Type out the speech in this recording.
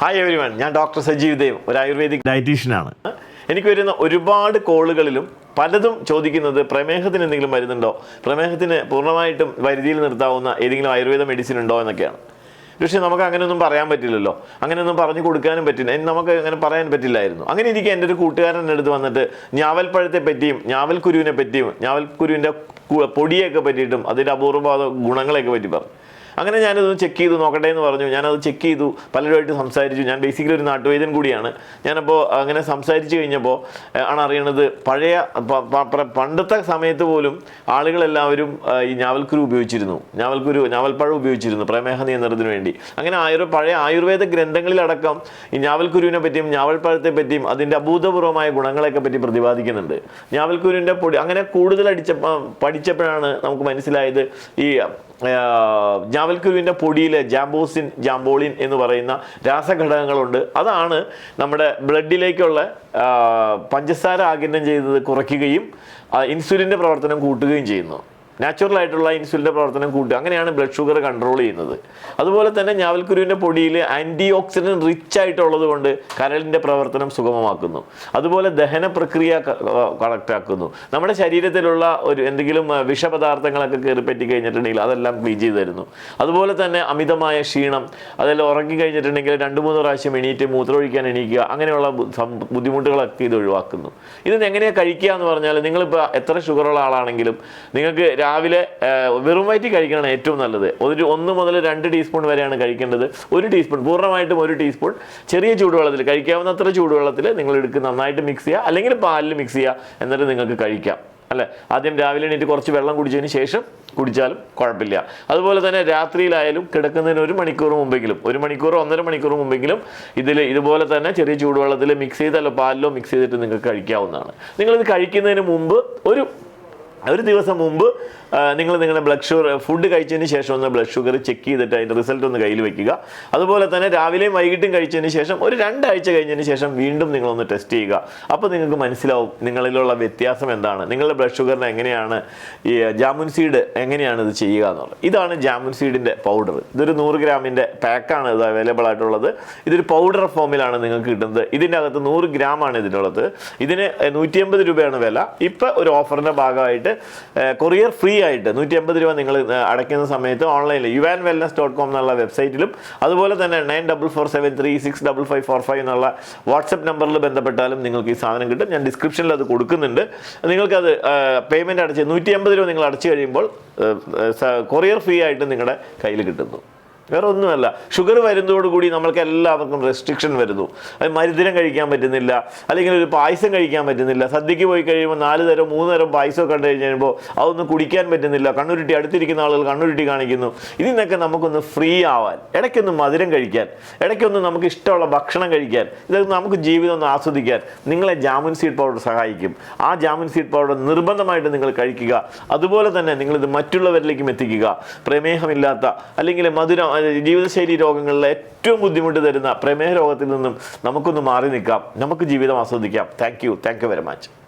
Hi everyone ഞാൻ doctor Sajeev Dev ഒരു ayurvedic ഡയറ്റീഷ്യനാണ് എനിക്ക് വരുന്ന ഒരുപാട് കോളുകളിലും പലതും ചോദിക്കുന്നത് പ്രമേഹത്തിന് എന്തെങ്കിലും മരുന്നുണ്ടോ പ്രമേഹത്തിന് പൂർണമായിട്ടും വരുതിയിൽ നിർത്താവുന്ന ഏതെങ്കിലും ആയുർവേദ മെഡിസിൻ ഉണ്ടോ എന്നൊക്കെയാണ്. പക്ഷേ നമുക്ക് അങ്ങനെയൊന്നും പറയാൻ പറ്റില്ലല്ലോ. അങ്ങനെയൊന്നും പറഞ്ഞു കൊടുക്കാനും പറ്റില്ല. നമുക്ക് അങ്ങനെ പറയാൻ പറ്റില്ലായിരുന്നു. അങ്ങനെ ഇരിക്കുക എന്റെ ഒരു കൂട്ടുകാരൻ എന്റെ അടുത്ത് വന്നിട്ട് ഞാവൽപ്പഴത്തെ പറ്റിയും ഞാവൽക്കുരുവിനെ പറ്റിയും ഞാവൽക്കുരുവിന്റെ പൊടിയൊക്കെ പറ്റിയിട്ടും അതിന്റെ അപൂർവ ഗുണങ്ങളെയൊക്കെ പറ്റി പറഞ്ഞു. അങ്ങനെ ഞാനത് ചെക്ക് ചെയ്തു നോക്കട്ടെ എന്ന് പറഞ്ഞു. ഞാനത് ചെക്ക് ചെയ്തു പലരുമായിട്ട് സംസാരിച്ചു. ഞാൻ ബേസിക്കലി ഒരു നാട്ടുവൈദ്യൻ കൂടിയാണ്. ഞാനപ്പോൾ അങ്ങനെ സംസാരിച്ച് കഴിഞ്ഞപ്പോൾ ആണ് അറിയണത് പഴയ പണ്ടത്തെ സമയത്ത് പോലും ആളുകളെല്ലാവരും ഈ ഞാവൽക്കുരു ഉപയോഗിച്ചിരുന്നു. ഞാവൽക്കുരു ഞാവൽപ്പഴം ഉപയോഗിച്ചിരുന്നു പ്രമേഹ നിയന്ത്രണത്തിന് വേണ്ടി. അങ്ങനെ ആയുർ പഴയ ആയുർവേദ ഗ്രന്ഥങ്ങളിലടക്കം ഈ ഞാവൽക്കുരുവിനെ പറ്റിയും ഞാവൽപ്പഴത്തെ പറ്റിയും അതിന്റെ അഭൂതപൂർവമായ ഗുണങ്ങളെയൊക്കെ പറ്റി പ്രതിപാദിക്കുന്നുണ്ട്. ഞാവൽക്കുരുവിന്റെ പൊടി അങ്ങനെ കൂടുതൽ അടിച്ച പഠിച്ചപ്പോഴാണ് നമുക്ക് മനസ്സിലായത് ഈ ഞാവൽക്കുരുവിന്റെ പൊടിയിൽ ജാംബോസിൻ ജാംബോളിൻ എന്ന് പറയുന്ന രാസഘടകങ്ങളുണ്ട്. അതാണ് നമ്മുടെ ബ്ലഡിലേക്കുള്ള പഞ്ചസാര ആകിരണം ചെയ്തത് കുറയ്ക്കുകയും ഇൻസുലിന്റെ പ്രവർത്തനം കൂട്ടുകയും ചെയ്യുന്നു നാച്ചുറൽ ആയിട്ടുള്ള ഇൻസുലിന്റെ പ്രവർത്തനം കൂട്ടുക. അങ്ങനെയാണ് ബ്ലഡ് ഷുഗർ കൺട്രോൾ ചെയ്യുന്നത്. അതുപോലെ തന്നെ ഞാവൽക്കുരുവിന്റെ പൊടിയിൽ ആന്റി ഓക്സിഡന്റ് റിച്ച് ആയിട്ടുള്ളത് കൊണ്ട് കരളിന്റെ പ്രവർത്തനം സുഗമമാക്കുന്നു. അതുപോലെ ദഹന പ്രക്രിയ കണക്റ്റാക്കുന്നു നമ്മുടെ ശരീരത്തിലുള്ള ഒരു എന്തെങ്കിലും വിഷപദാർത്ഥങ്ങളൊക്കെ കയറി പറ്റി കഴിഞ്ഞിട്ടുണ്ടെങ്കിൽ അതെല്ലാം ക്ലീൻ ചെയ്ത് തരുന്നു. അതുപോലെ തന്നെ അമിതമായ ക്ഷീണം അതെല്ലാം ഉറങ്ങി കഴിഞ്ഞിട്ടുണ്ടെങ്കിൽ രണ്ട് മൂന്ന് പ്രാവശ്യം എണീറ്റ് മൂത്രമൊഴിക്കാൻ എണീക്കുക അങ്ങനെയുള്ള ബുദ്ധിമുട്ടുകളൊക്കെ ഇത് ഒഴിവാക്കുന്നു. ഇത് എങ്ങനെയാണ് കഴിക്കുക എന്ന് പറഞ്ഞാൽ നിങ്ങളിപ്പോൾ എത്ര ഷുഗറുള്ള ആളാണെങ്കിലും നിങ്ങൾക്ക് രാവിലെ വെറും വയറ്റി കഴിക്കണം ഏറ്റവും നല്ലത്. ഒരു ഒന്ന് മുതൽ രണ്ട് ടീസ്പൂൺ വരെയാണ് കഴിക്കേണ്ടത്. ഒരു ടീസ്പൂൺ പൂർണമായിട്ടും ഒരു ടീസ്പൂൺ. ചെറിയ ചൂടുവെള്ളത്തിൽ കഴിക്കാവുന്നത്ര ചൂടുവെള്ളത്തിൽ നിങ്ങൾ എടുക്കുക. നന്നായിട്ട് മിക്സ് ചെയ്യുക. അല്ലെങ്കിൽ പാലിൽ മിക്സ് ചെയ്യുക. എന്നിട്ട് നിങ്ങൾക്ക് കഴിക്കാം. അല്ലേ? ആദ്യം രാവിലെ എണീറ്റ് കുറച്ച് വെള്ളം കുടിച്ചതിന് ശേഷം കുടിച്ചാലും കുഴപ്പമില്ല. അതുപോലെ തന്നെ രാത്രിയിലായാലും കിടക്കുന്നതിന് ഒരു മണിക്കൂർ മുമ്പെങ്കിലും ഒരു മണിക്കൂറോ ഒന്നര മണിക്കൂർ മുമ്പെങ്കിലും ഇതിൽ ഇതുപോലെ തന്നെ ചെറിയ ചൂടുവെള്ളത്തിൽ മിക്സ് ചെയ്തല്ലോ പാലിലോ മിക്സ് ചെയ്തിട്ട് നിങ്ങൾക്ക് കഴിക്കാവുന്നതാണ്. നിങ്ങളിത് കഴിക്കുന്നതിന് മുമ്പ് ഒരു ഒരു ദിവസം മുമ്പ് നിങ്ങൾ നിങ്ങളുടെ ബ്ലഡ് ഷുഗർ ഫുഡ് കഴിച്ചതിന് ശേഷം ഒന്ന് ബ്ലഡ് ഷുഗർ ചെക്ക് ചെയ്തിട്ട് അതിന്റെ റിസൾട്ട് ഒന്ന് കയ്യിൽ വെക്കുക. അതുപോലെ തന്നെ രാവിലെയും വൈകിട്ടും കഴിച്ചതിന് ശേഷം ഒരു രണ്ടാഴ്ച കഴിഞ്ഞതിന് ശേഷം വീണ്ടും നിങ്ങളൊന്ന് ടെസ്റ്റ് ചെയ്യുക. അപ്പോൾ നിങ്ങൾക്ക് മനസ്സിലാവും നിങ്ങളിലുള്ള വ്യത്യാസം എന്താണ്. നിങ്ങളുടെ ബ്ലഡ് ഷുഗറിന് എങ്ങനെയാണ് ഈ ജാമുൻ സീഡ് എങ്ങനെയാണ് ഇത് ചെയ്യുക എന്നുള്ളത് ഇതാണ് ജാമുൻ സീഡിന്റെ പൗഡർ ഇതൊരു നൂറ് ഗ്രാമിന്റെ പാക്കാണ് ഇത് അവൈലബിൾ ആയിട്ടുള്ളത്. ഇതൊരു പൗഡർ ഫോമിലാണ് നിങ്ങൾക്ക് കിട്ടുന്നത്. ഇതിന്റെ അകത്ത് നൂറ് ഗ്രാമാണ് ഇതിനുള്ളത്. ഇതിന് നൂറ്റി രൂപയാണ് വില. ഇപ്പോൾ ഒരു ഓഫറിന്റെ ഭാഗമായിട്ട് കൊറിയർ ഫ്രീ ആയിട്ട് നൂറ്റി അമ്പത് രൂപ നിങ്ങൾ അടയ്ക്കുന്ന സമയത്ത് ഓൺലൈനിൽ you and wellness dot com എന്നുള്ള വെബ്സൈറ്റിലും അതുപോലെ തന്നെ nine double four seven three six double five four five എന്നുള്ള വാട്സപ്പ് നമ്പറിൽ ബന്ധപ്പെട്ടാലും നിങ്ങൾക്ക് ഈ സാധനം കിട്ടും. ഞാൻ ഡിസ്ക്രിപ്ഷനിൽ അത് കൊടുക്കുന്നുണ്ട്. നിങ്ങൾക്കത് പേയ്മെന്റ് അടച്ച് നൂറ്റി അമ്പത് രൂപ നിങ്ങൾ അടച്ചു കഴിയുമ്പോൾ കൊറിയർ ഫ്രീ ആയിട്ട് നിങ്ങളുടെ കയ്യിൽ കിട്ടുന്നു. വേറെ ഒന്നുമല്ല ഷുഗർ വരുന്നതോടുകൂടി നമ്മൾക്ക് എല്ലാവർക്കും റെസ്ട്രിക്ഷൻ വരുന്നു. അത് മരുദിനം കഴിക്കാൻ പറ്റുന്നില്ല. അല്ലെങ്കിൽ ഒരു പായസം കഴിക്കാൻ പറ്റുന്നില്ല. സദ്യക്ക് പോയി കഴിയുമ്പോൾ നാല് തരം മൂന്ന് തരം പായസമൊക്കെ കണ്ടു കഴിയുമ്പോൾ അതൊന്നും കുടിക്കാൻ പറ്റുന്നില്ല. കണ്ണുരുട്ടി അടുത്തിരിക്കുന്ന ആളുകൾ കണ്ണുരുട്ടി കാണിക്കുന്നു. ഇതിൽ നിന്നൊക്കെ നമുക്കൊന്ന് ഫ്രീ ആവാൻ ഇടയ്ക്കൊന്ന് മധുരം കഴിക്കാൻ ഇടയ്ക്കൊന്ന് നമുക്ക് ഇഷ്ടമുള്ള ഭക്ഷണം കഴിക്കാൻ ഇതൊക്കെ നമുക്ക് ജീവിതം ഒന്ന് ആസ്വദിക്കാൻ നിങ്ങളെ ജാമുൻ സീഡ് പൗഡർ സഹായിക്കും. ആ ജാമുൻ സീഡ് പൗഡർ നിർബന്ധമായിട്ട് നിങ്ങൾ കഴിക്കുക. അതുപോലെ തന്നെ നിങ്ങളിത് മറ്റുള്ളവരിലേക്കും എത്തിക്കുക. പ്രമേഹമില്ലാത്ത അല്ലെങ്കിൽ മധുരം ജീവിതശൈലി രോഗങ്ങളിലെ ഏറ്റവും ബുദ്ധിമുട്ട് തരുന്ന പ്രമേഹ രോഗത്തിൽ നിന്നും നമുക്കൊന്ന് മാറി നിൽക്കാം. നമുക്ക് ജീവിതം ആസ്വദിക്കാം. Thank you thank you very much